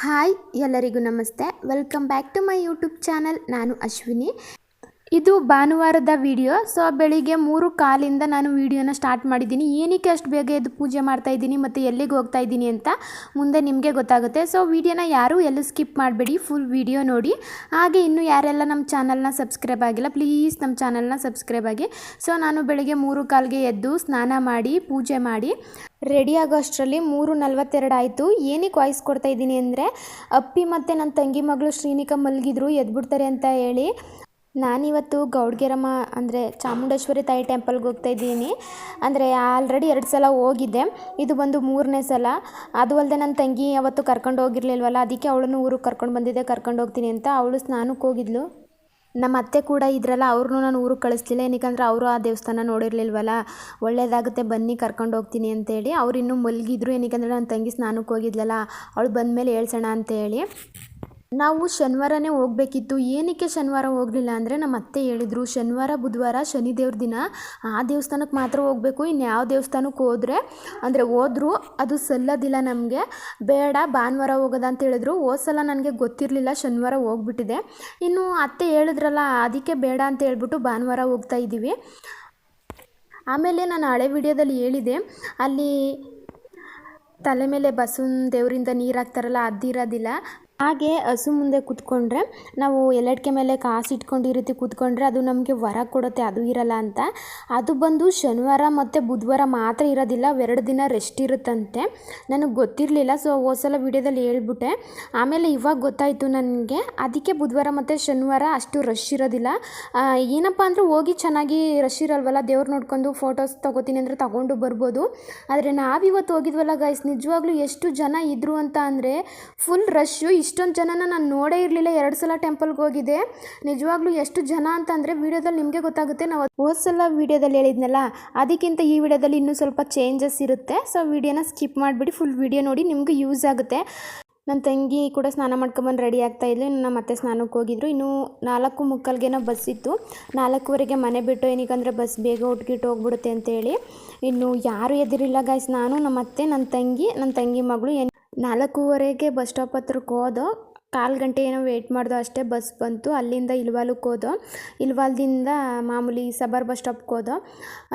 Hi ಎಲ್ಲರಿಗೂ ನಮಸ್ತೆ. Welcome back to my YouTube channel ನಾನು ಅಶ್ವಿನಿ. ಇದು ಭಾನುವಾರದ ವಿಡಿಯೋ, ಸೊ ಬೆಳಿಗ್ಗೆ ಮೂರು ಕಾಲಿಂದ ನಾನು ವಿಡಿಯೋನ ಸ್ಟಾರ್ಟ್ ಮಾಡಿದ್ದೀನಿ. ಏನಕ್ಕೆ ಅಷ್ಟು ಬೇಗ ಎದ್ದು ಪೂಜೆ ಮಾಡ್ತಾ ಇದ್ದೀನಿ ಮತ್ತು ಎಲ್ಲಿಗೆ ಹೋಗ್ತಾ ಇದ್ದೀನಿ ಅಂತ ಮುಂದೆ ನಿಮಗೆ ಗೊತ್ತಾಗುತ್ತೆ. ಸೊ ವಿಡಿಯೋನ ಯಾರೂ ಎಲ್ಲೂ ಸ್ಕಿಪ್ ಮಾಡಬೇಡಿ ಫುಲ್ ವಿಡಿಯೋ ನೋಡಿ. ಹಾಗೆ ಇನ್ನು ಯಾರೆಲ್ಲ ನಮ್ಮ ಚಾನಲ್ನ ಸಬ್ಸ್ಕ್ರೈಬ್ ಆಗಿಲ್ಲ ಪ್ಲೀಸ್ ನಮ್ಮ ಚಾನಲ್ನ ಸಬ್ಸ್ಕ್ರೈಬ್ ಆಗಿ. ಸೊ ನಾನು ಬೆಳಿಗ್ಗೆ ಮೂರು ಕಾಲಿಗೆ ಎದ್ದು ಸ್ನಾನ ಮಾಡಿ, ಪೂಜೆ ಮಾಡಿ. ರೆಡಿ ಆಗೋ ಅಷ್ಟರಲ್ಲಿ ಮೂರು ನಲ್ವತ್ತೆರಡು ಆಯಿತು. ಏನಕ್ಕೆ ವಾಯ್ಸ್ ಕೊಡ್ತಾ ಇದ್ದೀನಿ ಅಂದರೆ, ಅಪ್ಪಿ ಮತ್ತು ನನ್ನ ತಂಗಿ ಮಗಳು ಶ್ರೀನಿಕಾ ಮಲಗಿದ್ರು, ಎದ್ಬಿಡ್ತಾರೆ ಅಂತ ಹೇಳಿ. ನಾನಿವತ್ತು ಗೌಡ್ಗೆರಮ್ಮ ಅಂದರೆ ಚಾಮುಂಡೇಶ್ವರಿ ತಾಯಿ ಟೆಂಪಲ್ಗೆ ಹೋಗ್ತಾ ಇದ್ದೀನಿ. ಅಂದರೆ ಆಲ್ರೆಡಿ ಎರಡು ಸಲ ಹೋಗಿದ್ದೆ. ಇದು ಬಂದು ಮೂರನೇ ಸಲ. ಅದು ಅಲ್ಲದೆ ನನ್ನ ತಂಗಿ ಅವತ್ತು ಕರ್ಕೊಂಡು ಹೋಗಿರ್ಲಿಲ್ವಲ್ಲ, ಅದಕ್ಕೆ ಅವಳನ್ನು ಊರಿಗೆ ಕರ್ಕೊಂಡು ಬಂದಿದ್ದೆ, ಕರ್ಕೊಂಡು ಹೋಗ್ತೀನಿ ಅಂತ. ಅವಳು ಸ್ನಾನಕ್ಕೆ ಹೋಗಿದ್ಲು. ನಮ್ಮ ಅತ್ತೆ ಕೂಡ ಇದ್ರಲ್ಲ, ಅವ್ರನ್ನೂ ನಾನು ಊರಿಗೆ ಕಳಿಸ್ಲಿಲ್ಲ. ಏನಕ್ಕಂದ್ರೆ ಅವರು ಆ ದೇವಸ್ಥಾನ ನೋಡಿರಲಿಲ್ವಲ್ಲ, ಒಳ್ಳೇದಾಗುತ್ತೆ ಬನ್ನಿ, ಕರ್ಕೊಂಡು ಹೋಗ್ತೀನಿ ಅಂತೇಳಿ ಅವ್ರು ಇನ್ನೂ ಮಲಗಿದ್ರು. ಏನಕ್ಕಂದ್ರೆ ನನ್ನ ತಂಗಿ ಸ್ನಾನಕ್ಕೆ ಹೋಗಿದ್ಲಲ್ಲ, ಅವಳು ಬಂದಮೇಲೆ ಹೇಳ್ಸೋಣ ಅಂತೇಳಿ ನಾವು ಶನಿವಾರನೇ ಹೋಗಬೇಕಿತ್ತು. ಏನಕ್ಕೆ ಶನಿವಾರ ಹೋಗಲಿಲ್ಲ ಅಂದರೆ ನಮ್ಮ ಅತ್ತೆ ಹೇಳಿದರು, ಶನಿವಾರ, ಬುಧವಾರ, ಶನಿದೇವ್ರ ದಿನ ಆ ದೇವಸ್ಥಾನಕ್ಕೆ ಮಾತ್ರ ಹೋಗಬೇಕು. ಇನ್ಯಾವ ದೇವಸ್ಥಾನಕ್ಕೆ ಹೋದರೆ ಅಂದರೆ ಹೋದರೂ, ಅದು ಸಲ್ಲೋದಿಲ್ಲ ನಮಗೆ. ಬೇಡ, ಭಾನುವಾರ ಹೋಗೋದ ಅಂತ ಹೇಳಿದ್ರು. ಹೋದ ಸಲ ನನಗೆ ಗೊತ್ತಿರಲಿಲ್ಲ, ಶನಿವಾರ ಹೋಗ್ಬಿಟ್ಟಿದೆ. ಇನ್ನು ಅತ್ತೆ ಹೇಳಿದ್ರಲ್ಲ, ಅದಕ್ಕೆ ಬೇಡ ಅಂತ ಹೇಳ್ಬಿಟ್ಟು ಭಾನುವಾರ ಹೋಗ್ತಾ ಇದ್ದೀವಿ. ಆಮೇಲೆ ನಾನು ಹಳೆ ವಿಡಿಯೋದಲ್ಲಿ ಹೇಳಿದೆ, ಅಲ್ಲಿ ತಲೆ ಮೇಲೆ ಬಸವನ ದೇವರಿಂದ ನೀರು ಹಾಕ್ತಾರಲ್ಲ ಅದಿರೋದಿಲ್ಲ ಹಾಗೆ ಹಸು ಮುಂದೆ ಕೂತ್ಕೊಂಡ್ರೆ ನಾವು ಎಲ್ಲಡ್ಕೆ ಮೇಲೆ ಕಾಸು ರೀತಿ ಕೂತ್ಕೊಂಡ್ರೆ ಅದು ನಮಗೆ ವರ ಕೊಡುತ್ತೆ, ಅದು ಇರಲ್ಲ ಅಂತ. ಅದು ಬಂದು ಶನಿವಾರ ಮತ್ತು ಬುಧವಾರ ಮಾತ್ರ ಇರೋದಿಲ್ಲ, ಎರಡು ದಿನ ರೆಸ್ಟ್ ಇರುತ್ತಂತೆ. ನನಗೆ ಗೊತ್ತಿರಲಿಲ್ಲ ಸೊ ಹೋದ ಸಲ ವಿಡಿಯೋದಲ್ಲಿ ಹೇಳ್ಬಿಟ್ಟೆ. ಆಮೇಲೆ ಇವಾಗ ಗೊತ್ತಾಯಿತು ನನಗೆ, ಅದಕ್ಕೆ ಬುಧವಾರ ಮತ್ತು ಶನಿವಾರ ಅಷ್ಟು ರಶ್ ಇರೋದಿಲ್ಲ. ಏನಪ್ಪ ಅಂದರೆ ಹೋಗಿ ಚೆನ್ನಾಗಿ ರಶ್ ಇರಲ್ವಲ್ಲ, ದೇವ್ರು ನೋಡ್ಕೊಂಡು ಫೋಟೋಸ್ ತೊಗೋತೀನಿ ಅಂದರೆ ತಗೊಂಡು ಬರ್ಬೋದು. ಆದರೆ ನಾವಿವತ್ತು ಹೋಗಿದ್ವಲ್ಲ ಗೈಸ್ ನಿಜವಾಗ್ಲೂ ಎಷ್ಟು ಜನ ಇದ್ದರು ಅಂತ ಅಂದರೆ ಫುಲ್ ರಶ್ಶು ಇಷ್ಟೊಂದು ಜನನ ನಾನು ನೋಡೇ ಇರಲಿಲ್ಲ. ಎರಡು ಸಲ ಟೆಂಪಲ್ಗೆ ಹೋಗಿದ್ದೆ. ನಿಜವಾಗ್ಲೂ ಎಷ್ಟು ಜನ ಅಂತಂದರೆ ವೀಡಿಯೋದಲ್ಲಿ ನಿಮಗೆ ಗೊತ್ತಾಗುತ್ತೆ. ನಾವು ಹೋದ ಸಲ ವೀಡಿಯೋದಲ್ಲಿ ಹೇಳಿದ್ನಲ್ಲ, ಅದಕ್ಕಿಂತ ಈ ವಿಡಿಯೋದಲ್ಲಿ ಇನ್ನೂ ಸ್ವಲ್ಪ ಚೇಂಜಸ್ ಇರುತ್ತೆ. ಸೊ ವಿಡಿಯೋನ ಸ್ಕಿಪ್ ಮಾಡಿಬಿಡಿ. ಫುಲ್ ವೀಡಿಯೋ ನೋಡಿ ನಿಮಗೆ ಯೂಸ್ ಆಗುತ್ತೆ. ನನ್ನ ತಂಗಿ ಕೂಡ ಸ್ನಾನ ಮಾಡ್ಕೊಂಬಂದು ರೆಡಿ ಆಗ್ತಾ ಇದ್ಲು. ನಮ್ಮ ಅತ್ತೆ ಸ್ನಾನಕ್ಕೆ ಹೋಗಿದ್ರು. ಇನ್ನು ನಾಲ್ಕು ಮುಕ್ಕಲ್ಗೇನೋ ಬಸ್ ಇತ್ತು. ನಾಲ್ಕೂವರೆಗೆ ಮನೆ ಬಿಟ್ಟು ಏನಕ್ಕಂದರೆ ಬಸ್ ಬೇಗ ಒಟ್ಗಿಟ್ಟು ಹೋಗ್ಬಿಡುತ್ತೆ ಅಂತೇಳಿ. ಇನ್ನು ಯಾರು ಎದಿರಿಲ್ಲ ಗಾಯ್ಸ್ ನಾನು ನಮ್ಮ ಅತ್ತೆ ನನ್ನ ತಂಗಿ ನನ್ನ ತಂಗಿ ಮಗಳು. ಏನು ನಾಲ್ಕೂವರೆಗೆ ಬಸ್ ಸ್ಟಾಪ್ ಹತ್ರಕ್ಕೆ ಹೋದೋ, ಕಾಲು ಗಂಟೆ ಏನೋ ವೆಯ್ಟ್ ಮಾಡ್ದೋ ಅಷ್ಟೇ ಬಸ್ ಬಂತು. ಅಲ್ಲಿಂದ ಇಲ್ವಾಲಕ್ಕೆ ಹೋದೋ, ಇಲ್ವಾಲ್ದಿಂದ ಮಾಮೂಲಿ ಸಬರ್ ಬಸ್ ಸ್ಟಾಪ್ಗೆ ಹೋದೋ.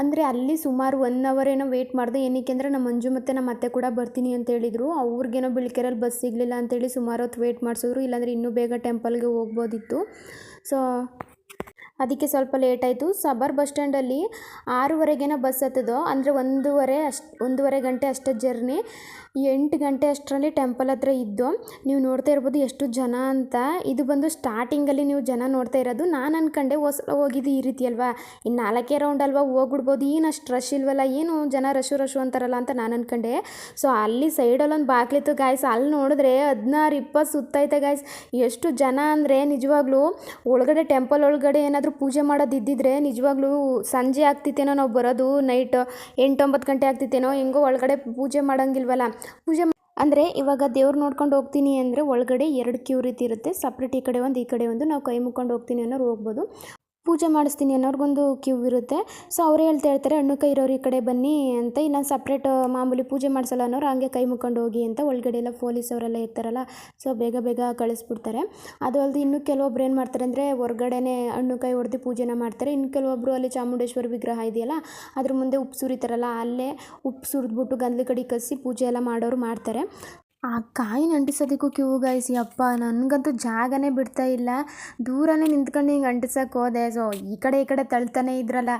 ಅಂದರೆ ಅಲ್ಲಿ ಸುಮಾರು ಒನ್ ಅವರ್ ಏನೋ ವೆಯ್ಟ್ ಮಾಡ್ದೆ. ಏನಕ್ಕೆ ಅಂದರೆ ನಮ್ಮ ಮಂಜು ಮತ್ತು ನಮ್ಮ ಅತ್ತೆ ಕೂಡ ಬರ್ತೀನಿ ಅಂತ ಹೇಳಿದರು. ಅವ್ರಿಗೇನೋ ಬಿಳ್ಕೆರಲ್ಲಿ ಬಸ್ ಸಿಗಲಿಲ್ಲ ಅಂತೇಳಿ ಸುಮಾರು ಹೊತ್ತು ವೆಯ್ಟ್ ಮಾಡಿಸಿದ್ರು. ಇಲ್ಲಾಂದರೆ ಇನ್ನೂ ಬೇಗ ಟೆಂಪಲ್ಗೆ ಹೋಗ್ಬೋದಿತ್ತು. ಸೊ ಅದಕ್ಕೆ ಸ್ವಲ್ಪ ಲೇಟ್ ಆಯಿತು. ಸಬರ್ ಬಸ್ ಸ್ಟ್ಯಾಂಡಲ್ಲಿ ಆರೂವರೆಗೇನೋ ಬಸ್ ಹತ್ತದೋ, ಅಂದರೆ ಒಂದೂವರೆ ಅಷ್ಟು, ಒಂದೂವರೆ ಗಂಟೆ ಅಷ್ಟೇ ಜರ್ನಿ ಎಂಟು ಗಂಟೆ ಅಷ್ಟರಲ್ಲಿ ಟೆಂಪಲ್ ಹತ್ರ ಇದ್ದು, ನೀವು ನೋಡ್ತಾ ಇರ್ಬೋದು ಎಷ್ಟು ಜನ ಅಂತ. ಇದು ಬಂದು ಸ್ಟಾರ್ಟಿಂಗಲ್ಲಿ ನೀವು ಜನ ನೋಡ್ತಾ ಇರೋದು. ನಾನು ಅನ್ಕೊಂಡೆ ಸಲ ಹೋಗಿದ್ದು ಈ ರೀತಿ ಅಲ್ವಾ? ಇನ್ನು ನಾಲ್ಕೇ ರೌಂಡ್ ಅಲ್ವಾ ಹೋಗ್ಬಿಡ್ಬೋದು. ಏನು ಅಷ್ಟು ರಶ್ ಇಲ್ವಲ್ಲ? ಏನು ಜನ ರಶು ರಶು ಅಂತಾರಲ್ಲ ಅಂತ ನಾನು ಅನ್ಕೊಂಡೆ. ಸೊ ಅಲ್ಲಿ ಸೈಡಲ್ಲಿ ಒಂದು ಬಾಗ್ಲಿತ್ತು ಗಾಯ್ಸ್ ಅಲ್ಲಿ ನೋಡಿದ್ರೆ ಹದಿನಾರು, ಇಪ್ಪತ್ತು ಸುತ್ತೈತೆ ಗಾಯ್ಸ್ ಎಷ್ಟು ಜನ ಅಂದರೆ ನಿಜವಾಗ್ಲೂ ಒಳಗಡೆ ಟೆಂಪಲ್ ಒಳಗಡೆ ಏನಾದರೂ ಪೂಜೆ ಮಾಡೋದು ಇದ್ದಿದ್ರೆ ನಿಜವಾಗ್ಲೂ ಸಂಜೆ ಆಗ್ತಿತ್ತೇನೋ ನಾವು ಬರೋದು ನೈಟ್ ಎಂಟೊಂಬತ್ತು ಗಂಟೆ ಆಗ್ತಿತ್ತೇನೋ, ಹೆಂಗೋ ಒಳಗಡೆ ಪೂಜೆ ಮಾಡೋಂಗಿಲ್ವಲ್ಲ. ಪೂಜೆ ಅಂದರೆ ಇವಾಗ ದೇವ್ರು ನೋಡ್ಕೊಂಡು ಹೋಗ್ತೀನಿ ಅಂದರೆ ಒಳಗಡೆ ಎರಡು ಕ್ಯೂ ರೀತಿ ಇರುತ್ತೆ. ಸಪ್ರೇಟ್ ಈ ಕಡೆ ಒಂದು, ಈ ಕಡೆ ಒಂದು. ನಾವು ಕೈ ಮುಕ್ಕೊಂಡು ಹೋಗ್ತೀನಿ ಅನ್ನೋರು ಹೋಗ್ಬೋದು. ಪೂಜೆ ಮಾಡಿಸ್ತೀನಿ ಅನ್ನೋರ್ಗೊಂದು ಕ್ಯೂ ಇರುತ್ತೆ. ಸೊ ಅವರೇ ಹೇಳ್ತಾ ಇರ್ತಾರೆ, ಹಣ್ಣು ಕೈ ಇರೋರು ಈ ಕಡೆ ಬನ್ನಿ ಅಂತ, ಇನ್ನು ಸಪ್ರೇಟ್ ಮಾಮೂಲಿ ಪೂಜೆ ಮಾಡಿಸಲ್ಲ ಅನ್ನೋರು ಹಂಗೆ ಕೈ ಮುಕ್ಕೊಂಡು ಹೋಗಿ ಅಂತ ಒಳಗಡೆ ಎಲ್ಲ ಪೊಲೀಸ್ ಅವರೆಲ್ಲ ಇರ್ತಾರಲ್ಲ ಸೊ ಬೇಗ ಬೇಗ ಕಳಿಸ್ಬಿಡ್ತಾರೆ. ಅದು ಅಲ್ಲದೆ ಇನ್ನು ಕೆಲವೊಬ್ರು ಏನು ಮಾಡ್ತಾರೆ ಅಂದರೆ, ಹೊರ್ಗಡೆನೆ ಹಣ್ಣು ಕೈ ಹೊಡೆದು ಪೂಜೆನ ಮಾಡ್ತಾರೆ. ಇನ್ನು ಕೆಲವೊಬ್ಬರು ಅಲ್ಲಿ ಚಾಮುಂಡೇಶ್ವರಿ ವಿಗ್ರಹ ಇದೆಯಲ್ಲ, ಅದ್ರ ಮುಂದೆ ಉಪ್ಪು ಸುರಿತಾರಲ್ಲ, ಅಲ್ಲೇ ಉಪ್ಪು ಸುರಿದ್ಬಿಟ್ಟು ಗಂಧದ ಕಡಿ ಕಸಿ ಪೂಜೆ ಎಲ್ಲ ಮಾಡೋರು ಮಾಡ್ತಾರೆ. ಆ ಕಾಯಿನ ಅಂಟಿಸೋದಕ್ಕೂ ಕ್ಯೂ ಗೈಸ್ ಯಪ್ಪ, ನನಗಂತೂ ಜಾಗನೇ ಬಿಡ್ತಾ ಇಲ್ಲ. ದೂರನೇ ನಿಂತ್ಕೊಂಡು ಹಿಂಗೆ ಅಂಟಿಸೋಕೆ ಹೋದೆ. ಸೊ ಈ ಕಡೆ ಈ ಕಡೆ ತಳ್ತಾನೆ ಇದ್ರಲ್ಲ.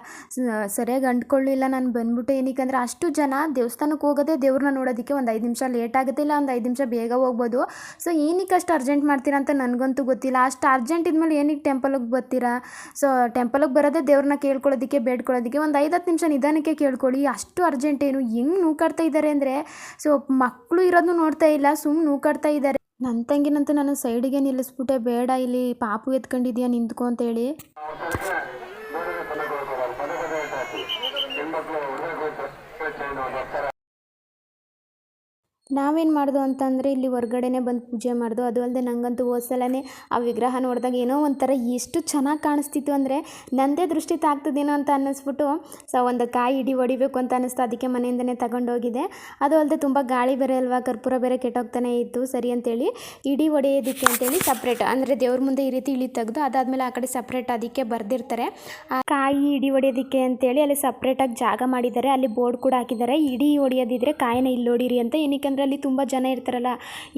ಸರಿಯಾಗಿ ಅಂಟ್ಕೊಳ್ಳಿಲ್ಲ ನಾನು. ಬಂದ್ಬಿಟ್ಟು ಏನಕ್ಕೆ ಅಷ್ಟು ಜನ ದೇವಸ್ಥಾನಕ್ಕೆ ಹೋಗೋದೇ ದೇವ್ರನ್ನ ನೋಡೋದಕ್ಕೆ ಒಂದು ಐದು ನಿಮಿಷ ಲೇಟ್ ಆಗುತ್ತೆ. ಇಲ್ಲ, ಒಂದು ಐದು ನಿಮಿಷ ಬೇಗ ಹೋಗ್ಬೋದು. ಸೊ ಏನಕ್ಕೆ ಅಷ್ಟು ಅರ್ಜೆಂಟ್ ಮಾಡ್ತೀರಾ ಅಂತ ನನಗಂತೂ ಗೊತ್ತಿಲ್ಲ. ಅಷ್ಟು ಅರ್ಜೆಂಟ್ ಇದ್ಮೇಲೆ ಏನಕ್ಕೆ ಟೆಂಪಲ್ಗೆ ಬರ್ತೀರಾ? ಸೊ ಟೆಂಪಲ್ಗೆ ಬರೋದೇ ದೇವ್ರನ್ನ ಕೇಳ್ಕೊಳ್ಳೋದಕ್ಕೆ, ಬೇಡ್ಕೊಳ್ಳೋದಕ್ಕೆ ಒಂದು ಐದು ಹತ್ತು ನಿಮಿಷ ನಿಧಾನಕ್ಕೆ ಕೇಳ್ಕೊಳ್ಳಿ. ಅಷ್ಟು ಅರ್ಜೆಂಟ್ ಏನು? ಹೆಂಗೆ ನೂಕಾಡ್ತಾ ಇದ್ದಾರೆ ಅಂದರೆ ಸೊ ಮಕ್ಕಳು ಇರೋದನ್ನು ನೋಡ್ತಾ ಇಲ್ಲ ಸುಮ್ಮನೆ ನೂಕಾಡ್ತಾ ಇದ್ದಾರೆ ನನ್ನ ತಂಗಿನಂತೂ ನಾನು ಸೈಡಿಗೆ ನಿಲ್ಲಿಸ್ಬಿಟ್ಟೆ, ಬೇಡ ಇಲ್ಲಿ ಪಾಪು ಎತ್ಕೊಂಡಿದ್ಯಾ ನಿಂತ್ಕೊ ಅಂತೇಳಿ. ನಾವೇನು ಮಾಡ್ದು ಅಂತಂದರೆ ಇಲ್ಲಿ ಹೊರ್ಗಡೆನೆ ಬಂದು ಪೂಜೆ ಮಾಡ್ದು. ಅದು ಅಲ್ಲದೆ ನನಗಂತೂ ಹೋದ್ಸಲನೇ ಆ ವಿಗ್ರಹ ನೋಡಿದಾಗ ಏನೋ ಒಂಥರ ಎಷ್ಟು ಚೆನ್ನಾಗಿ ಕಾಣಿಸ್ತಿತ್ತು ಅಂದರೆ ನಂದೇ ದೃಷ್ಟಿ ತಾಗ್ತದೇನೋ ಅಂತ ಅನ್ನಿಸ್ಬಿಟ್ಟು ಸೊ ಒಂದು ಕಾಯಿ ಇಡಿ ಹೊಡಿಬೇಕು ಅಂತ ಅನ್ನಿಸ್ತು. ಅದಕ್ಕೆ ಮನೆಯಿಂದನೇ ತಗೊಂಡೋಗಿದೆ ಅದು ಅಲ್ಲದೆ ತುಂಬ ಗಾಳಿ ಬೇರೆ ಅಲ್ವಾ, ಕರ್ಪೂರ ಬೇರೆ ಕೆಟ್ಟೋಗ್ತಾನೆ ಇತ್ತು. ಸರಿ ಅಂತೇಳಿ ಇಡಿ ಹೊಡೆಯೋದಕ್ಕೆ ಅಂತೇಳಿ ಸಪ್ರೇಟ್ ಅಂದರೆ ದೇವ್ರ ಮುಂದೆ ಈ ರೀತಿ ಇಳಿ ತೆಗೆದು ಅದಾದಮೇಲೆ ಆ ಕಡೆ ಸಪ್ರೇಟ್ ಅದಕ್ಕೆ ಬರೆದಿರ್ತಾರೆ. ಆ ಕಾಯಿ ಇಡಿ ಹೊಡೆಯೋದಕ್ಕೆ ಅಂತೇಳಿ ಅಲ್ಲಿ ಸಪ್ರೇಟಾಗಿ ಜಾಗ ಮಾಡಿದ್ದಾರೆ. ಅಲ್ಲಿ ಬೋರ್ಡ್ ಕೂಡ ಹಾಕಿದ್ದಾರೆ. ಇಡಿ ಹೊಡೆಯೋದಿದ್ರೆ ಕಾಯಿನ ಇಲ್ಲಿ ಹೊಡೀರಿ ಅಂತ ಏನಕ್ಕೆ ಅಂದರೆ ಅಲ್ಲಿ ತುಂಬ ಜನ ಇರ್ತಾರಲ್ಲ,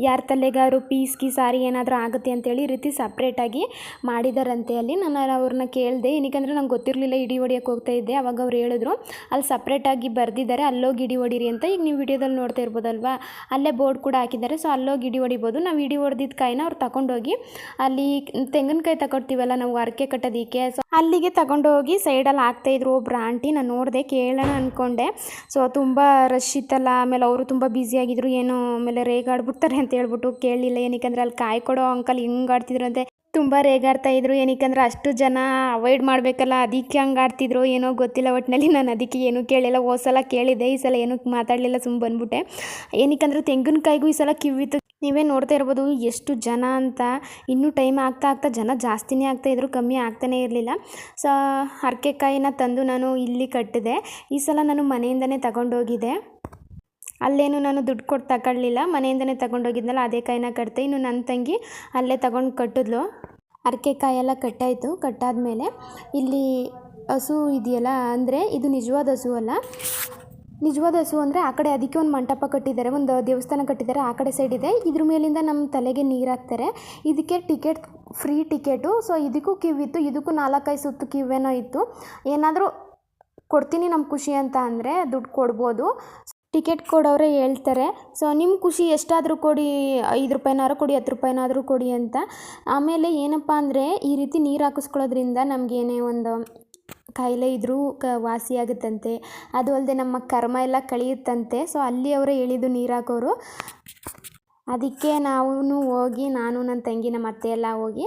ಯಾರ ತಲೆಗಾರು ಪೀಸ್ ಗೀಸ್ ಸಾರಿ ಏನಾದರೂ ಆಗುತ್ತೆ ಅಂತೇಳಿ ಈ ರೀತಿ ಸಪ್ರೇಟಾಗಿ ಮಾಡಿದಾರಂತೆ. ಅಲ್ಲಿ ನಾನು ಅವ್ರನ್ನ ಕೇಳಿದೆ ಏನಕ್ಕಂದರೆ ನಂಗೆ ಗೊತ್ತಿರಲಿಲ್ಲ ಇಡಿ ಹೊಡಿಯೋಕೆ ಹೋಗ್ತಾ ಇದ್ದೆ, ಅವಾಗ ಅವ್ರು ಹೇಳಿದ್ರು, ಅಲ್ಲಿ ಸಪ್ರೇಟಾಗಿ ಬರೆದಿದ್ದಾರೆ, ಅಲ್ಲೋಗಿ ಇಡಿ ಹೊಡೀರಿ ಅಂತ ಈಗ ನೀವು ವಿಡಿಯೋದಲ್ಲಿ ನೋಡ್ತಾ ಇರ್ಬೋದಲ್ವಾ? ಅಲ್ಲೇ ಬೋರ್ಡ್ ಕೂಡ ಹಾಕಿದ್ದಾರೆ ಸೊ ಅಲ್ಲೋಗಿ ಇಡಿ ಹೊಡಿಬೋದು. ನಾವು ಇಡಿ ಹೊಡೆದಿದ್ದ ಕಾಯಿನ ಅವ್ರು ತಗೊಂಡೋಗಿ ಅಲ್ಲಿ ತೆಂಗಿನಕಾಯಿ ತಗೊಳ್ತೀವಲ್ಲ ನಾವು ಅರಕೆ ಕಟ್ಟೋದಕ್ಕೆ ಸೊ ಅಲ್ಲಿಗೆ ತಗೊಂಡೋಗಿ ಸೈಡಲ್ಲಿ ಹಾಕ್ತಾಯಿದ್ರು ಒಬ್ಬರು ಆಂಟಿ ನಾನು ನೋಡಿದೆ, ಕೇಳೋಣ ಅಂದ್ಕೊಂಡೆ ಸೊ ತುಂಬ ರಶ್ ಇತ್ತಲ್ಲ, ಆಮೇಲೆ ಅವರು ತುಂಬ ಬ್ಯುಸಿಯಾಗಿದ್ರು ಏನೋ ಆಮೇಲೆ ರೇಗಾಡ್ಬಿಡ್ತಾರೆ ಅಂತ ಹೇಳ್ಬಿಟ್ಟು ಕೇಳಲಿಲ್ಲ ಏನಕ್ಕಂದ್ರೆ ಅಲ್ಲಿ ಕಾಯಿ ಕೊಡೋ ಅಂಕಲ್ ಹಿಂಗೆ ಆಡ್ತಿದ್ರಂತೆ ತುಂಬ ರೇಗಾಡ್ತಾ ಇದ್ರು. ಏನಕ್ಕಂದ್ರೆ ಅಷ್ಟು ಜನ ಅವಾಯ್ಡ್ ಮಾಡಬೇಕಲ್ಲ, ಅದಕ್ಕೆ ಹಂಗೆ ಆಡ್ತಿದ್ರು, ಏನೋ ಗೊತ್ತಿಲ್ಲ. ಒಟ್ಟಿನಲ್ಲಿ ನಾನು ಅದಕ್ಕೆ ಏನೂ ಕೇಳಿಲ್ಲ. ಹೋದ ಸಲ ಕೇಳಿದೆ ಈ ಸಲ ಏನೂ ಮಾತಾಡಲಿಲ್ಲ ಸುಮ್ಮನೆ ಬಂದ್ಬಿಟ್ಟೆ. ಏನಕ್ಕಂದ್ರೆ ತೆಂಗಿನಕಾಯಿಗೂ ಈ ಸಲ ಕಿವಿತ್ತು. ನೀವೇ ನೋಡ್ತಾ ಇರ್ಬೋದು ಎಷ್ಟು ಜನ ಅಂತ. ಇನ್ನೂ ಟೈಮ್ ಆಗ್ತಾ ಆಗ್ತಾ ಜನ ಜಾಸ್ತಿನೇ ಆಗ್ತಾಯಿದ್ರು ಕಮ್ಮಿ ಆಗ್ತಾನೇ ಇರಲಿಲ್ಲ. ಸೊ, ಹರಕೆಕಾಯಿನ ತಂದು ನಾನು ಇಲ್ಲಿ ಕಟ್ಟಿದೆ. ಈ ಸಲ ನಾನು ಮನೆಯಿಂದನೇ ತಗೊಂಡೋಗಿದ್ದೆ ಅಲ್ಲೇನು ನಾನು ದುಡ್ಡು ಕೊಟ್ಟು ತಗೊಳ್ಳಿಲ್ಲ. ಮನೆಯಿಂದನೇ ತಗೊಂಡೋಗಿದ್ನಲ್ಲ, ಅದೇ ಕಾಯಿನ ಕಟ್ತೆ ಇನ್ನು ನನ್ನ ತಂಗಿ ಅಲ್ಲೇ ತಗೊಂಡು ಕಟ್ಟಿದ್ಲು. ಹರಕೆಕಾಯೆಲ್ಲ ಕಟ್ಟಾಯಿತು. ಕಟ್ಟಾದ ಮೇಲೆ ಇಲ್ಲಿ ಹಸು ಇದೆಯಲ್ಲ, ಅಂದರೆ ಇದು ನಿಜವಾದ ಹಸು ಅಲ್ಲ. ನಿಜವಾದ ಹಸು ಅಂದರೆ ಆ ಕಡೆ ಅದಕ್ಕೆ ಒಂದು ಮಂಟಪ ಕಟ್ಟಿದ್ದಾರೆ, ಒಂದು ದೇವಸ್ಥಾನ ಕಟ್ಟಿದ್ದಾರೆ, ಆ ಕಡೆ ಸೈಡ್ ಇದೆ. ಇದ್ರ ಮೇಲಿಂದ ನಮ್ಮ ತಲೆಗೆ ನೀರು ಹಾಕ್ತಾರೆ. ಇದಕ್ಕೆ ಟಿಕೆಟ್ ಫ್ರೀ ಟಿಕೆಟು. ಸೊ ಇದಕ್ಕೂ ಕಿವ್ ಇತ್ತು. ಇದಕ್ಕೂ ನಾಲ್ಕೈದು ಸುತ್ತು ಕಿವೇನೋ ಇತ್ತು. ಏನಾದರೂ ಕೊಡ್ತೀನಿ ನಮ್ಮ ಖುಷಿ ಅಂತ ಅಂದರೆ ದುಡ್ಡು ಕೊಡ್ಬೋದು. ಟಿಕೆಟ್ ಕೊಡೋರೆ ಹೇಳ್ತಾರೆ. ಸೊ ನಿಮ್ಮ ಖುಷಿ ಎಷ್ಟಾದರೂ ಕೊಡಿ, ಐದು ರೂಪಾಯಿನಾದ್ರೂ ಕೊಡಿ, ಹತ್ತು ರೂಪಾಯಿನಾದರೂ ಕೊಡಿ ಅಂತ. ಆಮೇಲೆ ಏನಪ್ಪ ಅಂದರೆ ಈ ರೀತಿ ನೀರು ಹಾಕಿಸ್ಕೊಳ್ಳೋದ್ರಿಂದ ನಮಗೇನೇ ಒಂದು ಕಾಯಿಲೆ ಇದ್ದರೂ ಕ ವಾಸಿಯಾಗುತ್ತಂತೆ ಅದು ಅಲ್ಲದೆ ನಮ್ಮ ಕರ್ಮ ಎಲ್ಲ ಕಳೆಯುತ್ತಂತೆ. ಸೊ ಅಲ್ಲಿ ಅವರೇ ಹೇಳಿದ್ದು ನೀರು ಅದಕ್ಕೆ ನಾವು ಹೋಗಿ, ನಾನು ನನ್ನ ತಂಗಿ, ನಮ್ಮ ಅತ್ತೆ ಎಲ್ಲ ಹೋಗಿ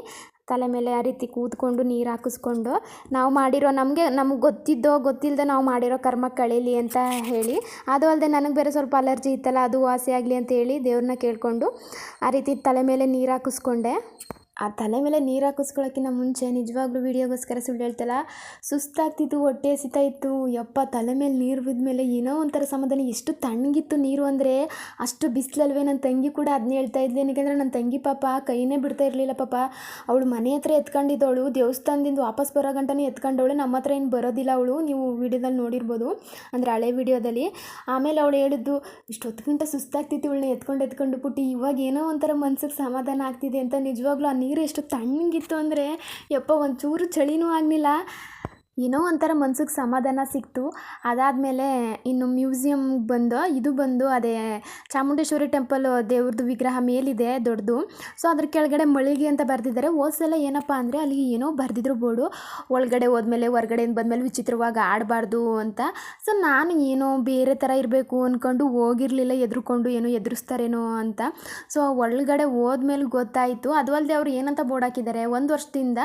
ತಲೆ ಮೇಲೆ ಆ ರೀತಿ ಕೂತ್ಕೊಂಡು ನೀರು ಹಾಕಿಸ್ಕೊಂಡು ನಾವು ಮಾಡಿರೋ ನಮಗೆ, ನಮ್ಗೆ ಗೊತ್ತಿದ್ದೋ ಗೊತ್ತಿಲ್ಲದೆ ನಾವು ಮಾಡಿರೋ ಕರ್ಮ ಕಳೀಲಿ ಅಂತ ಹೇಳಿ, ಅದು ಅಲ್ಲದೆ ನನಗೆ ಬೇರೆ ಸ್ವಲ್ಪ ಅಲರ್ಜಿ ಇತ್ತಲ್ಲ, ಅದು ವಾಸಿ ಆಗಲಿ ಅಂತ ಹೇಳಿ ದೇವ್ರನ್ನ ಕೇಳಿಕೊಂಡು ಆ ರೀತಿ ತಲೆ ಮೇಲೆ ನೀರು ಹಾಕಿಸ್ಕೊಂಡೆ. ಆ ತಲೆ ಮೇಲೆ ನೀರು ಹಾಕಿಸ್ಕೊಳ್ಳೋಕ್ಕಿಂತ ಮುಂಚೆ ನಿಜವಾಗ್ಲೂ ವೀಡಿಯೋಗೋಸ್ಕರ ಸುಳ್ಳು ಹೇಳ್ತಲ್ಲ, ಸುಸ್ತಾಗ್ತಿತ್ತು, ಹೊಟ್ಟೆ ಹಸಿತಾ ಇತ್ತು. ಯಪ್ಪ, ತಲೆ ಮೇಲೆ ನೀರು ಬಿದ್ದ ಮೇಲೆ ಏನೋ ಒಂಥರ ಸಮಾಧಾನ. ಎಷ್ಟು ತಣ್ಣಗಿತ್ತು ನೀರು ಅಂದರೆ ಅಷ್ಟು ಬಿಸಿಲಲ್ವೇ? ನನ್ನ ತಂಗಿ ಕೂಡ ಅದನ್ನ ಹೇಳ್ತಾ ಇದ್ದೆ ಏನಕ್ಕೆ ನನ್ನ ತಂಗಿ ಪಾಪ ಕೈನೇ ಬಿಡ್ತಾ ಇರಲಿಲ್ಲ ಪಾಪ. ಅವಳು ಮನೆ ಹತ್ರ ಎತ್ಕೊಂಡಿದ್ದವಳು, ದೇವಸ್ಥಾನದಿಂದ ವಾಪಸ್ ಬರೋ ಗಂಟನೇ ಎತ್ಕೊಂಡವಳು. ನಮ್ಮ ಹತ್ರ ಏನು ಬರೋದಿಲ್ಲ ಅವಳು. ನೀವು ವೀಡಿಯೋದಲ್ಲಿ ನೋಡಿರ್ಬೋದು, ಅಂದರೆ ಹಳೆ ವೀಡಿಯೋದಲ್ಲಿ. ಆಮೇಲೆ ಅವಳು ಹೇಳಿದ್ದು ಇಷ್ಟೊತ್ತು ಸುಸ್ತಾಗ್ತಿತ್ತು ಇವಳನ್ನ ಎತ್ಕೊಂಡು ಎತ್ಕೊಂಡು ಬಿಟ್ಟು, ಇವಾಗ ಏನೋ ಒಂಥರ ಮನ್ಸಿಗೆ ಸಮಾಧಾನ ಆಗ್ತಿದೆ ಅಂತ. ನಿಜವಾಗ್ಲೂ ಆ ನೀರು ಎಷ್ಟು ತಣ್ಣಗಿತ್ತು ಅಂದರೆ ಯಪ್ಪ ಒಂಚೂರು ಚಳಿನೂ ಆಗಲಿಲ್ಲ. ಏನೋ ಒಂಥರ ಮನ್ಸಿಗೆ ಸಮಾಧಾನ ಸಿಕ್ತು. ಅದಾದಮೇಲೆ ಇನ್ನು ಮ್ಯೂಸಿಯಮ್ಗೆ ಬಂದು, ಇದು ಬಂದು ಅದೇ ಚಾಮುಂಡೇಶ್ವರಿ ಟೆಂಪಲ್ ದೇವ್ರದ್ದು ವಿಗ್ರಹ ಮೇಲಿದೆ ದೊಡ್ಡದು. ಸೊ ಅದ್ರ ಕೆಳಗಡೆ ಮಳಿಗೆ ಅಂತ ಬರೆದಿದ್ದಾರೆ. ಹೋದ್ಸಲ ಏನಪ್ಪ ಅಂದರೆ ಅಲ್ಲಿ ಏನೋ ಬರೆದಿದ್ರು ಬೋರ್ಡು. ಒಳಗಡೆ ಹೋದ್ಮೇಲೆ ಹೊರ್ಗಡೆಯಿಂದ ಬಂದಮೇಲೆ ವಿಚಿತ್ರವಾಗಿ ಆಡಬಾರ್ದು ಅಂತ. ಸೊ ನಾನು ಏನೋ ಬೇರೆ ಥರ ಇರಬೇಕು ಅಂದ್ಕೊಂಡು ಹೋಗಿರಲಿಲ್ಲ, ಎದುರುಕೊಂಡು ಏನೋ ಎದುರಿಸ್ತಾರೇನೋ ಅಂತ. ಸೊ ಒಳಗಡೆ ಹೋದ್ಮೇಲೆ ಗೊತ್ತಾಯಿತು. ಅದು ಅಲ್ಲದೆ ಅವ್ರು ಏನಂತ ಬೋರ್ಡ್ ಹಾಕಿದ್ದಾರೆ? ಒಂದು ವರ್ಷದಿಂದ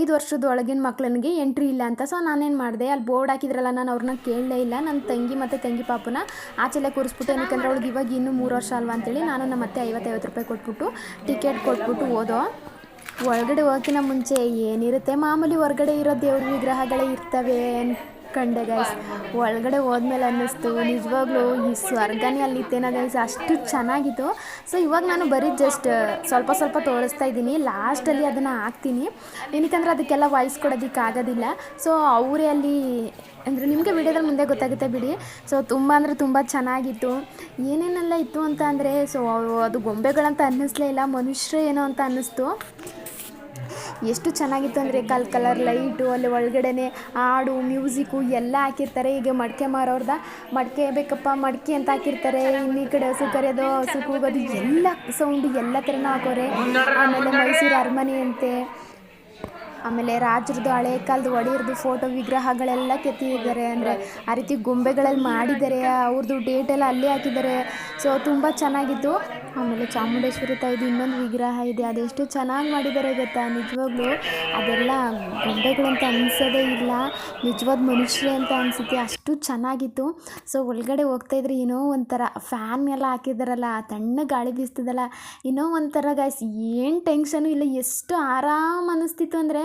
ಐದು ವರ್ಷದ ಒಳಗಿನ ಮಕ್ಕಳಿಗೆ ಎಂಟ್ರಿ ಇಲ್ಲ ಅಂತ ಸೊ ನಾನೇನು ಮಾಡಿದೆ, ಅಲ್ಲಿ ಬೋರ್ಡ್ ಹಾಕಿದ್ರಲ್ಲ, ನಾನು ಅವ್ರನ್ನ ಕೇಳಲೇ ಇಲ್ಲ. ನನ್ನ ತಂಗಿ ಮತ್ತು ತಂಗಿ ಪಾಪನ ಆಚೆಲೆ ಕೂರಿಸ್ಬಿಟ್ಟು ಏನಕ್ಕೆ ಅವ್ಳಿಗೆ ಇವಾಗ ಇನ್ನೂ ಮೂರು ವರ್ಷ ಅಲ್ವಾ ಅಂತೇಳಿ ನಾನು ನಮ್ಮ ಮತ್ತೆ ಐವತ್ತೈವತ್ತು ರೂಪಾಯಿ ಕೊಟ್ಬಿಟ್ಟು ಟಿಕೆಟ್ ಕೊಟ್ಬಿಟ್ಟು ಓದೋ ಒಳಗಡೆ ಹೋಗೋಕ್ಕಿಂತ ಮುಂಚೆ ಏನಿರುತ್ತೆ? ಮಾಮೂಲಿ ಹೊರಗಡೆ ಇರೋ ದೇವ್ರ ವಿಗ್ರಹಗಳೇ ಇರ್ತವೆ. ಕಂಡೆ ಗೈಸ್ ಒಳಗಡೆ ಹೋದ್ಮೇಲೆ ಅನ್ನಿಸ್ತು. ನಿಜವಾಗ್ಲೂ ಈ ಸ್ವರ್ಗನೇ ಅಲ್ಲಿತ್ತೇನೋ ಗೈಸ್ ಅಷ್ಟು ಚೆನ್ನಾಗಿತ್ತು. ಸೊ ಇವಾಗ ನಾನು ಬರೀ ಜಸ್ಟ್ ಸ್ವಲ್ಪ ಸ್ವಲ್ಪ ತೋರಿಸ್ತಾ ಇದ್ದೀನಿ. ಲಾಸ್ಟಲ್ಲಿ ಅದನ್ನು ಹಾಕ್ತೀನಿ. ಏನಕ್ಕಂದ್ರೆ ಅದಕ್ಕೆಲ್ಲ ವಾಯ್ಸ್ ಕೊಡೋದಕ್ಕೆ ಆಗೋದಿಲ್ಲ. ಸೊ ಅವರೇ ಅಲ್ಲಿ, ಅಂದರೆ ನಿಮಗೆ ವಿಡಿಯೋದಲ್ಲಿ ಮುಂದೆ ಗೊತ್ತಾಗುತ್ತೆ ಬಿಡಿ. ಸೊ ತುಂಬ ಅಂದರೆ ತುಂಬ ಚೆನ್ನಾಗಿತ್ತು. ಏನೇನೆಲ್ಲ ಇತ್ತು ಅಂತ ಅಂದರೆ ಸೊ ಅದು ಗೊಂಬೆಗಳಂತ ಅನ್ನಿಸ್ಲೇ ಇಲ್ಲ. ಮನುಷ್ಯರೇ ಏನೋ ಅಂತ ಅನ್ನಿಸ್ತು. ಎಷ್ಟು ಚೆನ್ನಾಗಿತ್ತು ಅಂದರೆ ಕಲ್ ಕಲರ್ ಲೈಟು, ಅಲ್ಲಿ ಒಳಗಡೆನೆ ಹಾಡು ಮ್ಯೂಸಿಕ್ಕು ಎಲ್ಲ ಹಾಕಿರ್ತಾರೆ. ಈಗ ಮಡಿಕೆ ಮಾರೋರ್ದ, ಮಡಿಕೆ ಬೇಕಪ್ಪ, ಮಡಿಕೆ ಅಂತ ಹಾಕಿರ್ತಾರೆ. ಇನ್ನು ಈ ಕಡೆ ಹಸು ಕರೆಯೋದು ಹಸು ಕೂಗೋದು ಎಲ್ಲ ಸೌಂಡು ಎಲ್ಲ ಥರನೂ ಹಾಕೋರೆ. ಆಮೇಲೆ ಮೈಸೂರು ಅರಮನೆ ಅಂತೆ. ಆಮೇಲೆ ರಾಜರದ್ದು ಹಳೆ ಕಾಲದ ಒಡೆಯರದು ಫೋಟೋ ವಿಗ್ರಹಗಳೆಲ್ಲ ಕೆತ್ತಿದ್ದಾರೆ ಅಂದರೆ ಆ ರೀತಿ ಗೊಂಬೆಗಳಲ್ಲಿ ಮಾಡಿದ್ದಾರೆ ಅವ್ರದ್ದು ಡೇಟ್ ಎಲ್ಲ ಅಲ್ಲೇ ಹಾಕಿದ್ದಾರೆ. ಸೊ ತುಂಬ ಚೆನ್ನಾಗಿತ್ತು. ಆಮೇಲೆ ಚಾಮುಂಡೇಶ್ವರಿ ತಾಯಿದು ಇನ್ನೊಂದು ವಿಗ್ರಹ ಇದೆ, ಅದೆಷ್ಟು ಚೆನ್ನಾಗಿ ಮಾಡಿದ್ದಾರೆ ಗೊತ್ತಾ? ನಿಜವಾಗ್ಲೂ ಅದೆಲ್ಲ ಗೊಂಬೆಗಳಂತ ಅನಿಸೋದೇ ಇಲ್ಲ. ನಿಜವಾದ ಮನುಷ್ಯರೇ ಅಂತ ಅನಿಸುತ್ತೆ, ಅಷ್ಟು ಚೆನ್ನಾಗಿತ್ತು. ಸೊ ಒಳಗಡೆ ಹೋಗ್ತಾ ಇದ್ರೆ ಏನೋ ಒಂಥರ ಫ್ಯಾನ್ ಎಲ್ಲ ಹಾಕಿದಾರಲ್ಲ ತಣ್ಣ ಗಾಳಿ ಬೀಸ್ತದಲ್ಲ, ಏನೋ ಒಂಥರ ಗಾಯ್ಸ್ ಏನು ಟೆನ್ಷನು ಇಲ್ಲ, ಎಷ್ಟು ಆರಾಮ್ ಅನ್ನಿಸ್ತಿತ್ತು ಅಂದರೆ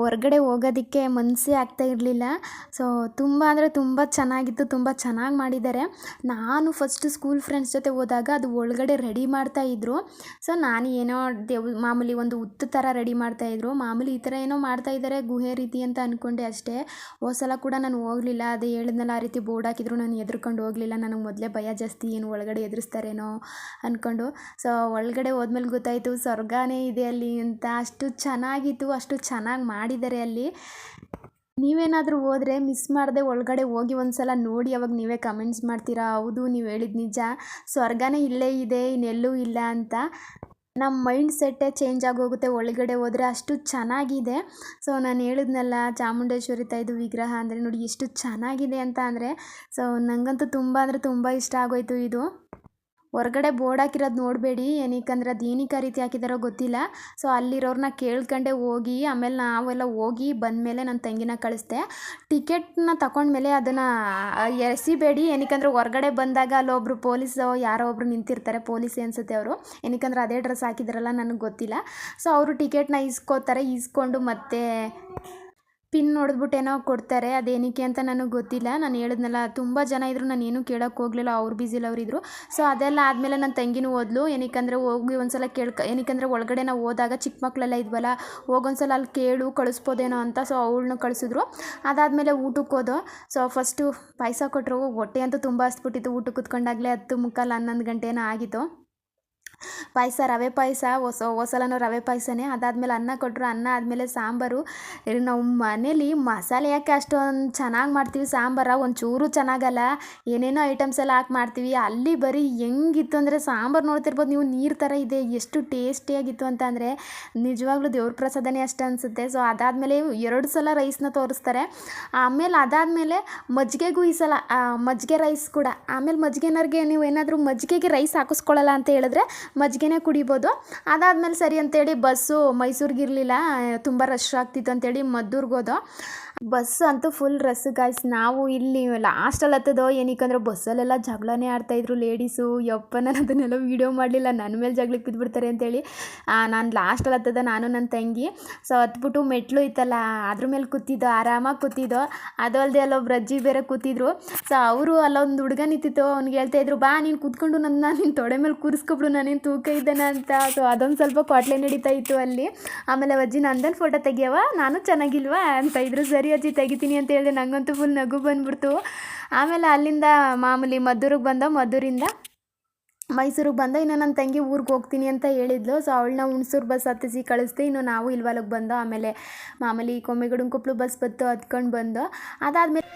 ಹೊರ್ಗಡೆ ಹೋಗೋದಕ್ಕೆ ಮನಸ್ಸೇ ಆಗ್ತಾ ಇರಲಿಲ್ಲ. ಸೊ ತುಂಬ ಅಂದರೆ ತುಂಬ ಚೆನ್ನಾಗಿತ್ತು, ತುಂಬ ಚೆನ್ನಾಗಿ ಮಾಡಿದ್ದಾರೆ. ನಾನು ಫಸ್ಟ್ ಸ್ಕೂಲ್ ಫ್ರೆಂಡ್ಸ್ ಜೊತೆ ಹೋದಾಗ ಅದು ಒಳಗಡೆ ರೆಡಿ ಮಾಡ್ತಾ ಇದ್ರು. ಸೊ ನಾನು ಏನೋ ದೇವ್, ಮಾಮೂಲಿ ಒಂದು ಉತ್ತು ಥರ ರೆಡಿ ಮಾಡ್ತಾಯಿದ್ರು ಮಾಮೂಲಿ ಈ ಥರ ಏನೋ ಮಾಡ್ತಾ ಇದ್ದಾರೆ ಗುಹೆ ರೀತಿ ಅಂತ ಅಂದ್ಕೊಂಡೆ ಅಷ್ಟೇ. ಹೋದ ಸಲ ಕೂಡ ನಾನು ಹೋಗಲಿಲ್ಲ. ಅದು ಹೇಳಿದ್ನಲ್ಲ, ಆ ರೀತಿ ಬೋರ್ಡ್ ಹಾಕಿದ್ರು, ನಾನು ಎದ್ರುಕೊಂಡು ಹೋಗಲಿಲ್ಲ. ನನಗೆ ಮೊದಲೇ ಭಯ ಜಾಸ್ತಿ, ಏನು ಒಳಗಡೆ ಎದುರಿಸ್ತಾರೇನೋ ಅಂದ್ಕೊಂಡು ಸೊ ಒಳಗಡೆ ಹೋದ್ಮೇಲೆ ಗೊತ್ತಾಯಿತು, ಸ್ವರ್ಗನೇ ಇದೆ ಅಲ್ಲಿ ಅಂತ. ಅಷ್ಟು ಚೆನ್ನಾಗಿತ್ತು, ಅಷ್ಟು ಚೆನ್ನಾಗಿ ಮಾಡಿದ್ದಾರೆ ಅಲ್ಲಿ ನೀವೇನಾದರೂ ಹೋದರೆ ಮಿಸ್ ಮಾಡದೆ ಒಳಗಡೆ ಹೋಗಿ ಒಂದು ಸಲ ನೋಡಿ, ಅವಾಗ ನೀವೇ ಕಮೆಂಟ್ಸ್ ಮಾಡ್ತೀರಾ? ಹೌದು, ನೀವು ಹೇಳಿದ ನಿಜ. ಸ್ವರ್ಗನೇ ಇಲ್ಲೇ ಇದೆ, ಇನ್ನೆಲ್ಲೂ ಇಲ್ಲ ಅಂತ. ನಮ್ಮ ಮೈಂಡ್ ಸೆಟ್ಟೇ ಚೇಂಜ್ ಆಗೋಗುತ್ತೆ. ಒಳಗಡೆ ಹೋದರೆ ಅಷ್ಟು ಚೆನ್ನಾಗಿದೆ. ಸೊ ನಾನು ಹೇಳಿದ್ನಲ್ಲ, ಚಾಮುಂಡೇಶ್ವರಿ ತಾಯಿದು ವಿಗ್ರಹ ಅಂದರೆ ನೋಡಿ ಎಷ್ಟು ಚೆನ್ನಾಗಿದೆ ಅಂತ ಅಂದರೆ ಸೊ ನನಗಂತೂ ತುಂಬ ಅಂದರೆ ತುಂಬ ಇಷ್ಟ ಆಗೋಯ್ತು ಇದು. ಹೊರಗಡೆ ಬೋರ್ಡ್ ಹಾಕಿರೋದು ನೋಡಬೇಡಿ. ಏನಕ್ಕಂದ್ರೆ ಅದು ಏನಕ್ಕೆ ರೀತಿ ಹಾಕಿದಾರೋ ಗೊತ್ತಿಲ್ಲ. ಸೊ ಅಲ್ಲಿರೋರನ್ನ ಕೇಳ್ಕೊಂಡೆ ಹೋಗಿ, ಆಮೇಲೆ ನಾವೆಲ್ಲ ಹೋಗಿ ಬಂದಮೇಲೆ ನನ್ನ ತಂಗಿನ ಕಳಿಸ್ದೆ. ಟಿಕೆಟ್ನ ತಗೊಂಡ್ಮೇಲೆ ಅದನ್ನು ಎಸಿಬೇಡಿ ಏನಕ್ಕಂದ್ರೆ ಹೊರಗಡೆ ಬಂದಾಗ ಅಲ್ಲೊಬ್ರು ಪೊಲೀಸ್ ಯಾರೋ ಒಬ್ರು ನಿಂತಿರ್ತಾರೆ, ಪೊಲೀಸ್ ಅನಿಸುತ್ತೆ ಅವರು. ಏನಕ್ಕಂದ್ರೆ ಅದೇ ಡ್ರೆಸ್ ಹಾಕಿದಾರಲ್ಲ, ನನಗೆ ಗೊತ್ತಿಲ್ಲ. ಸೊ ಅವರು ಟಿಕೆಟ್ನ ಇಸ್ಕೋತಾರೆ ಇಸ್ಕೊಂಡು ಮತ್ತೆ ಪಿನ್ ನೋಡಿದ್ಬಿಟ್ಟು ಏನೋ ಕೊಡ್ತಾರೆ, ಅದೇನಕ್ಕೆ ಅಂತ ನನಗೆ ಗೊತ್ತಿಲ್ಲ. ನಾನು ಹೇಳಿದ್ನಲ್ಲ, ತುಂಬ ಜನ ಇದ್ದರು ನಾನು ಏನೂ ಕೇಳೋಕ್ಕೆ ಹೋಗಲಿಲ್ಲ, ಅವ್ರು ಬ್ಯುಸಿಲಿ ಅವರಿದ್ರು ಸೊ ಅದೆಲ್ಲ ಆದಮೇಲೆ ನನ್ನ ತಂಗಿನೂ ಓದ್ಲು. ಏನಿಕಂದ್ರೆ ಹೋಗಿ ಒಂದು ಸಲ ಕೇಳ್ಕ, ಏನಕ್ಕಂದರೆ ಒಳಗಡೆ ನಾವು ಹೋದಾಗ ಚಿಕ್ಕ ಮಕ್ಕಳೆಲ್ಲ ಇದ್ವಲ್ಲ, ಹೋಗೊಂದ್ಸಲ ಅಲ್ಲಿ ಕೇಳು, ಕಳಿಸ್ಬೋದೇನೋ ಅಂತ ಸೊ ಅವಳನ್ನ ಕಳಿಸಿದ್ರು. ಅದಾದಮೇಲೆ ಊಟಕ್ಕೆ ಹೋದೋ ಸೊ ಫಸ್ಟು ಪಾಯಸ ಕೊಟ್ಟರು ಹೊಟ್ಟೆ ಅಂತೂ ತುಂಬ ಹಸ್ಬಿಟ್ಟಿತ್ತು ಊಟಕ್ಕೆ ಕುತ್ಕೊಂಡಾಗಲೇ ಹತ್ತು ಮುಕ್ಕಾಲು ಹನ್ನೊಂದು ಗಂಟೆ ಏನೋ ಆಗಿತ್ತು. ಪಾಯಸ, ರವೆ ಪಾಯಸ, ಹೊಸ ಹೊಸಲನೂ ರವೆ ಪಾಯಸನೇ. ಅದಾದಮೇಲೆ ಅನ್ನ ಕೊಟ್ಟರು ಅನ್ನ ಆದಮೇಲೆ ಸಾಂಬಾರು. ನಾವು ಮನೇಲಿ ಮಸಾಲೆ ಯಾಕೆ ಅಷ್ಟೊಂದು ಚೆನ್ನಾಗಿ ಮಾಡ್ತೀವಿ? ಸಾಂಬಾರ ಒಂಚೂರು ಚೆನ್ನಾಗಲ್ಲ. ಏನೇನೋ ಐಟಮ್ಸ್ ಎಲ್ಲ ಹಾಕಿ ಮಾಡ್ತೀವಿ. ಅಲ್ಲಿ ಬರೀ ಹೆಂಗಿತ್ತು ಅಂದರೆ ಸಾಂಬಾರು ನೋಡ್ತಿರ್ಬೋದು. ನೀವು ನೀರು ಥರ ಇದೆ. ಎಷ್ಟು ಟೇಸ್ಟಿಯಾಗಿತ್ತು ಅಂತ ಅಂದರೆ ನಿಜವಾಗ್ಲೂ ದೇವ್ರ ಪ್ರಸಾದನೇ ಅಷ್ಟು ಅನಿಸುತ್ತೆ. ಸೊ ಅದಾದಮೇಲೆ ಎರಡು ಸಲ ರೈಸ್ನ ತೋರಿಸ್ತಾರೆ. ಆಮೇಲೆ ಅದಾದಮೇಲೆ ಮಜ್ಜಿಗೆಗೂ ಈ ಸಲ ಮಜ್ಜಿಗೆ ರೈಸ್ ಕೂಡ. ಆಮೇಲೆ ಮಜ್ಜಿಗೆನವ್ರಿಗೆ ನೀವು ಏನಾದರೂ ಮಜ್ಜಿಗೆಗೆ ರೈಸ್ ಹಾಕಿಸ್ಕೊಳ್ಳಲ್ಲ ಅಂತ ಹೇಳಿದ್ರೆ ಮಜ್ಜಿಗೆನೇ ಕುಡಿಬೋದು. ಅದಾದಮೇಲೆ ಸರಿ ಅಂತೇಳಿ ಬಸ್ಸು ಮೈಸೂರಿಗೆ ಇರಲಿಲ್ಲ ತುಂಬ ರಶ್ ಆಗ್ತಿತ್ತು ಅಂತೇಳಿ ಮದ್ದೂರ್ಗೋದು ಬಸ್ ಅಂತೂ ಫುಲ್ ರಸ್ ಗಾಯ್ಸ್ ನಾವು ಇಲ್ಲಿ ಲಾಸ್ಟಲ್ಲಿ ಹತ್ತದೋ ಏನಕ್ಕಂದ್ರೆ ಬಸ್ಸಲ್ಲೆಲ್ಲ ಜಗಳನೇ ಆಡ್ತಾಯಿದ್ರು ಲೇಡೀಸು ಯಪ್ಪ, ನಾನು ಅದನ್ನೆಲ್ಲ ವೀಡಿಯೋ ಮಾಡಲಿಲ್ಲ. ನನ್ನ ಮೇಲೆ ಜಗಳಕ್ಕೆ ಬಿದ್ದುಬಿಡ್ತಾರೆ ಅಂತೇಳಿ. ನಾನು ಲಾಸ್ಟಲ್ಲಿ ಹತ್ತದ ನಾನು ನನ್ನ ತಂಗಿ. ಸೊ ಹತ್ಬಿಟ್ಟು ಮೆಟ್ಲು ಇತ್ತಲ್ಲ, ಅದ್ರ ಮೇಲೆ ಕೂತಿದ್ದೋ, ಆರಾಮಾಗಿ ಕೂತಿದ್ದೋ. ಅಲ್ಲದೆ ಅಲ್ಲೊಬ್ರು ಅಜ್ಜಿ ಬೇರೆ ಕೂತಿದ್ರು. ಸೊ ಅವರು ಅಲ್ಲೊಂದು ಹುಡುಗ ನಿಂತಿತ್ತು. ಅವ್ನಿಗೆ ಹೇಳ್ತಾ ಇದ್ರು, ಬಾ, ನೀನು ಕೂತ್ಕೊಂಡು ನನ್ನ ನಿನ್ನ ತೊಡೆ ಮೇಲೆ ಕೂರಿಸ್ಕೊಬಿಡು. ನಾನೇನು ತೂಕ ಇದ್ದೇನೆ ಅಂತ. ಸೊ ಅದೊಂದು ಸ್ವಲ್ಪ ಕ್ವಾಟ್ಲೆ ನಡೀತಾ ಇತ್ತು ಅಲ್ಲಿ. ಆಮೇಲೆ ಅಜ್ಜಿ, ನಂದನ್ ಫೋಟೋ ತೆಗಿಯವ ನಾನು ಚೆನ್ನಾಗಿಲ್ವಾ? ಅಂತ ಇದ್ರು. ಸರಿ ಅಜ್ಜಿ ತೆಗಿತೀನಿ ಅಂತ ಹೇಳಿದೆ ನನಗಂತೂ ಫುಲ್ ನಗು ಬಂದ್ಬಿಡ್ತು. ಆಮೇಲೆ ಅಲ್ಲಿಂದ ಮಾಮೂಲಿ ಮದ್ದೂರಿಗೆ ಬಂದ, ಮದ್ದೂರಿಂದ ಮೈಸೂರಿಗೆ ಬಂದ, ಇನ್ನು ನನ್ನ ತಂಗಿ ಊರಿಗೆ ಹೋಗ್ತೀನಿ ಅಂತ ಹೇಳಿದ್ಲು. ಸೊ ಅವಳನ್ನ ಹುಣಸೂರು ಬಸ್ ಹತ್ತಿಸಿ ಕಳಿಸ್ದೆ. ಇನ್ನು ನಾವು ಇಲ್ವಾಲಕ್ಕೆ ಬಂದೋ, ಆಮೇಲೆ ಮಾಮೂಲಿ ಕೊಪ್ಪಳು ಬಸ್ ಬತ್ತು ಹತ್ಕೊಂಡು ಬಂದೋ. ಅದಾದಮೇಲೆ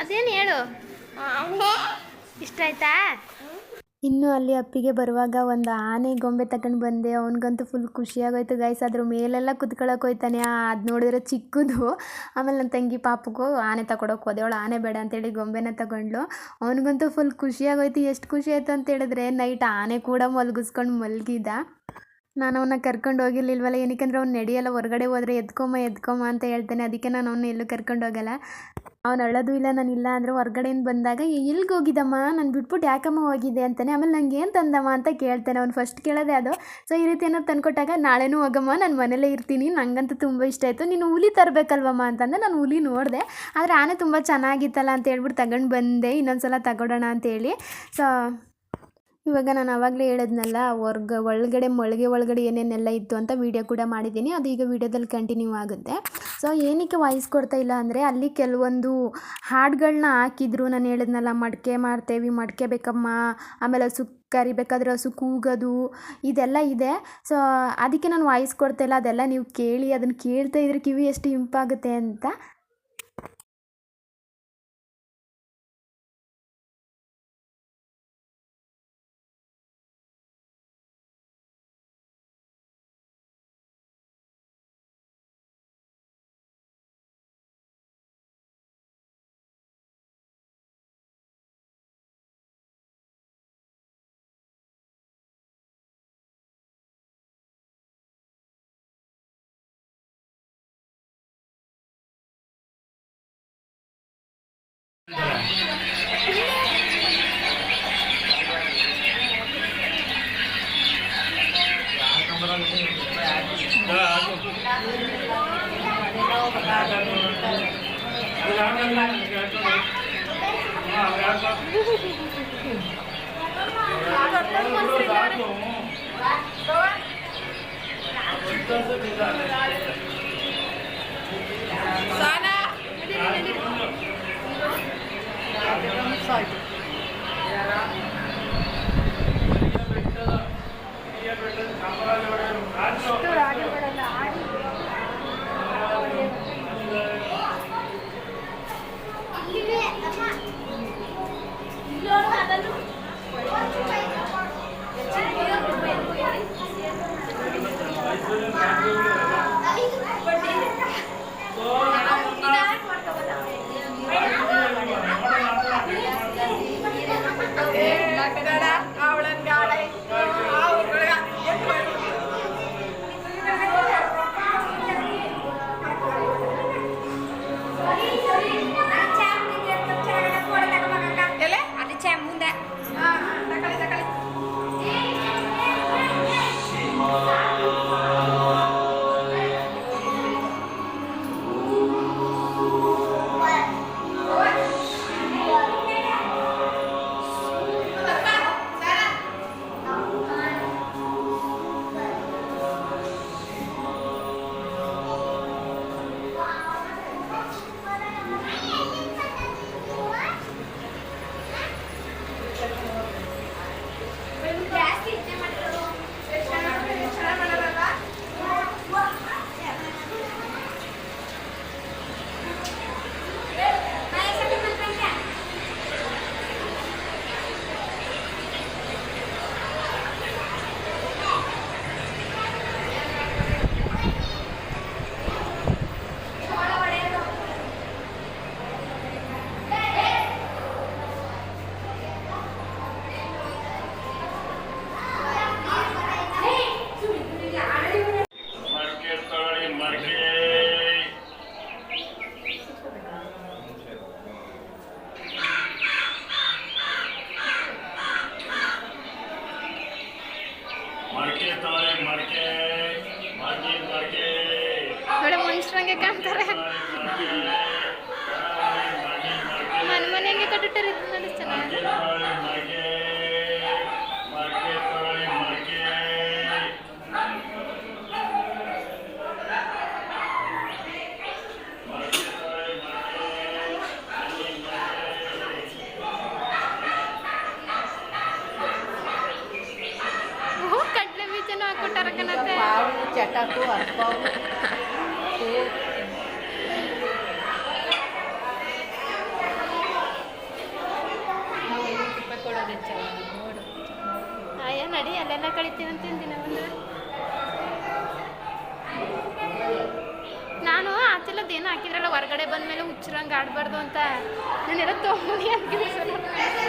ಅದೇನು ಹೇಳು? ಇಷ್ಟ ಆಯ್ತಾ? ಇನ್ನು ಅಲ್ಲಿ ಅಪ್ಪಿಗೆ ಬರುವಾಗ ಒಂದು ಆನೆ ಗೊಂಬೆ ತಗೊಂಡು ಬಂದೆ. ಅವನಿಗಂತೂ ಫುಲ್ ಖುಷಿಯಾಗೋಯ್ತು. ಗೈಸ್ ಅದ್ರ ಮೇಲೆಲ್ಲ ಕುತ್ಕೊಳಕ್ಕೆ ಹೋಯ್ತಾನೆ. ಅದು ನೋಡಿದ್ರೆ ಚಿಕ್ಕದು. ಆಮೇಲೆ ನನ್ನ ತಂಗಿ ಪಾಪಗೂ ಆನೆ ತಗೊಳಕ್ಕೆ ಹೋದೆ. ಅವಳು ಆನೆ ಬೇಡ ಅಂತೇಳಿ ಗೊಂಬೆನ ತಗೊಂಡ್ಳು. ಅವನಿಗಂತೂ ಫುಲ್ ಖುಷಿಯಾಗೋಯ್ತು. ಎಷ್ಟು ಖುಷಿ ಆಯ್ತು ಅಂತ ಹೇಳಿದ್ರೆ ನೈಟ್ ಆನೆ ಕೂಡ ಮಲಗಿಸ್ಕೊಂಡು ಮಲಗಿದ. ನಾನು ಅವನ್ನ ಕರ್ಕೊಂಡು ಹೋಗಿರ್ಲಿಲ್ವಲ್ಲ? ಏನಕ್ಕಂದ್ರೆ ಅವ್ನು ನಡೆಯಲ್ಲ, ಹೊರಗಡೆ ಹೋದ್ರೆ ಎದ್ಕೊಮ್ಮ ಎದ್ಕೊಮ್ಮ ಅಂತ ಹೇಳ್ತಾನೆ. ಅದಕ್ಕೆ ನಾನು ಅವನ್ನ ಎಲ್ಲೂ ಕರ್ಕೊಂಡು ಹೋಗಲ್ಲ. ಅವ್ನು ಅಳೋದು ಇಲ್ಲ, ನಾನು ಇಲ್ಲ ಅಂದರೆ ಹೊರ್ಗಡೆಯಿಂದ ಬಂದಾಗ ಎಲ್ಲಿಗೆ ಹೋಗಿದ್ದಮ್ಮ? ನಾನು ಬಿಟ್ಬಿಟ್ಟು ಯಾಕಮ್ಮ ಹೋಗಿದ್ದೆ? ಅಂತಾನೆ. ಆಮೇಲೆ ನಂಗೆ ಏನು ತಂದಮ್ಮ ಅಂತ ಕೇಳ್ತಾನೆ. ಅವ್ನು ಫಸ್ಟ್ ಕೇಳೋದೇ ಅದು. ಸೊ ಈ ರೀತಿ ಏನಾದ್ರು ತಂದುಕೊಟ್ಟಾಗ, ನಾಳೆನೂ ಹೋಗಮ್ಮ, ನಾನು ಮನೇಲೇ ಇರ್ತೀನಿ. ನಂಗಂತೂ ತುಂಬ ಇಷ್ಟ ಆಯಿತು. ನೀನು ಹುಲಿ ತರಬೇಕಲ್ವಮ್ಮ? ಅಂತಂದರೆ ನಾನು ಹುಲಿ ನೋಡಿದೆ. ಆದರೆ ಆನೆ ತುಂಬ ಚೆನ್ನಾಗಿತ್ತಲ್ಲ ಅಂತ ಹೇಳ್ಬಿಟ್ಟು ತಗೊಂಡು ಬಂದೆ. ಇನ್ನೊಂದು ಸಲ ತಗೊಳ್ಳೋಣ ಅಂತೇಳಿ ಸೊ ಇವಾಗ ನಾನು ಆವಾಗಲೇ ಹೇಳಿದ್ನಲ್ಲ, ಹೊರ್ಗ ಒಳಗಡೆ ಮೊಳಗೆ ಒಳಗಡೆ ಏನೇನೆಲ್ಲ ಇತ್ತು ಅಂತ ವೀಡಿಯೋ ಕೂಡ ಮಾಡಿದ್ದೀನಿ. ಅದು ಈಗ ವೀಡಿಯೋದಲ್ಲಿ ಕಂಟಿನ್ಯೂ ಆಗುತ್ತೆ. ಸೊ ಏನಕ್ಕೆ ವಾಯ್ಸ್ ಕೊಡ್ತಾ ಇಲ್ಲ ಅಂದರೆ, ಅಲ್ಲಿ ಕೆಲವೊಂದು ಹಾಡುಗಳನ್ನ ಹಾಕಿದ್ರು. ನಾನು ಹೇಳಿದ್ನಲ್ಲ, ಮಡಿಕೆ ಮಾಡ್ತೇವೆ, ಮಡಿಕೆ ಬೇಕಮ್ಮ, ಆಮೇಲೆ ಹಸು ಕರಿಬೇಕಾದ್ರೆ ಹಸು ಕೂಗೋದು, ಇದೆಲ್ಲ ಇದೆ. ಸೊ ಅದಕ್ಕೆ ನಾನು ವಾಯ್ಸ್ ಕೊಡ್ತಾ ಇಲ್ಲ. ಅದೆಲ್ಲ ನೀವು ಕೇಳಿ ಅದನ್ನು ಕೇಳ್ತಾ ಇದ್ರೆ ಕಿವಿ ಎಷ್ಟು ಇಂಪಾಗುತ್ತೆ ಅಂತ ರಾಜ ಬಡಲ್ಲ ಆಡಿ ಮಾಡಬಾರ್ದು ಅಂತ ನಾನು ಎಲ್ಲ ತೊಗೊಂಡು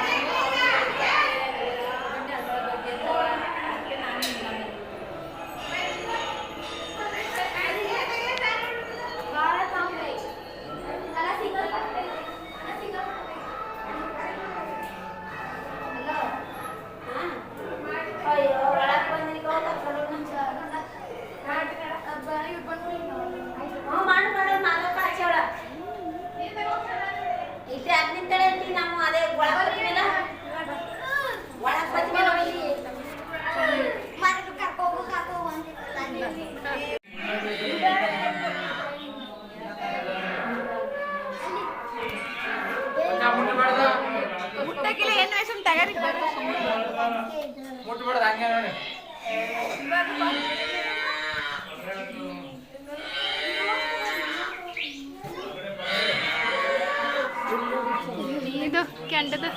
అంటది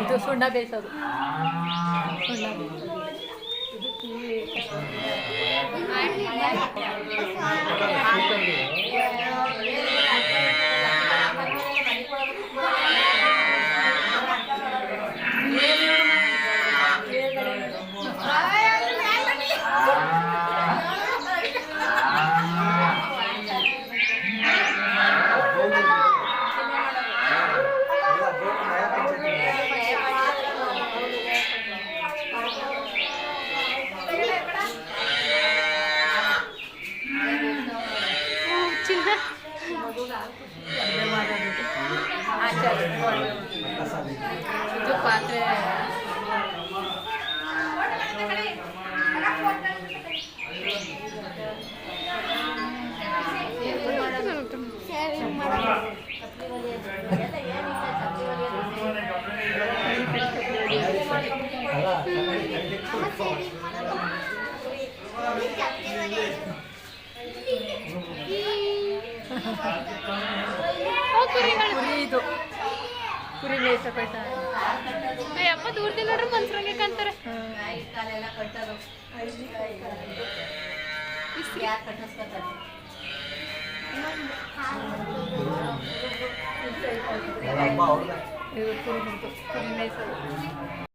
ఇది సుండా బేసదు సుండా బేసదు ಇದು ಕುರಿ ಮೇಯ್ಸಕೊಳ್ತ ಅಪ್ಪ ದೂರದಿಂದ ನೋಡ್ರಿ ಮನ್ಸ್ರಂಗೆ ಕಾಣ್ತಾರೆ ಇದು ಕುರಿ ಕುರಿ ಮೇಯ್ಸೋದು